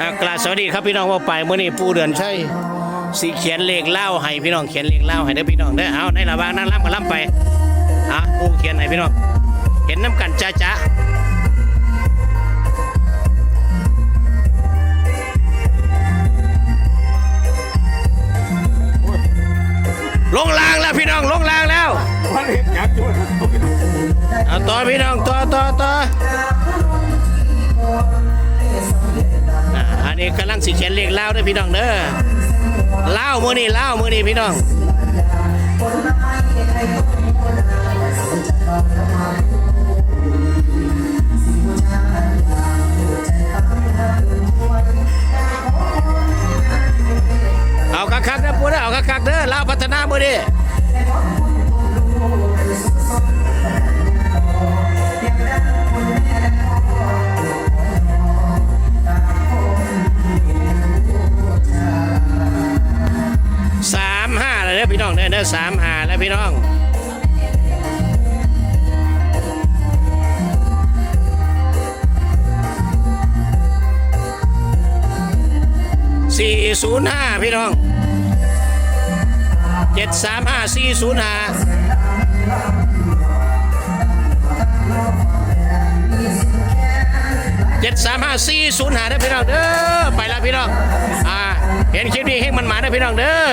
อ่ากราบสวัสดีครับพี่น้องว่าไปเมื่อนี้ปูเดือนใช่สีเขียนเลขเล่าให้พี่น้องเขียนเลขเล่าให้เด้อพี่น้องเด้อเอาในระหว่างนั่งล่ำกับล่ำไปอะปูเขียนให้พี่น้องเห็นน้ำกันจ้าจ้าลงลางแล้วพี่น้องลงลางแล้วเอยู่เอาต่อพี่น้องต่อต่อต่อ กำลังสิเขียนเลขเล่าด้วยพี่น้องเด้อเล่ามือนี่เล่ามือนี่พี่น้องเอาคักๆเด้อปูเด้อเอาคักๆเด้อเล่าพัฒนามือนี่ามห้าเด้อพี่น้องเด้อเด้อสามห้าแล้วพี่น้องสี่ศูนย์ห้าพี่น้องเจ็ดสามห้าสี่ศูนย์ห้าเจ็ดสามห้าสี่ศูนย์ห้าเด้อพี่น้องเด้อไปล้วพี่น้องอ่าเห็นคลิปนี้ให้มันมาเด้อพี่น้องเด้อ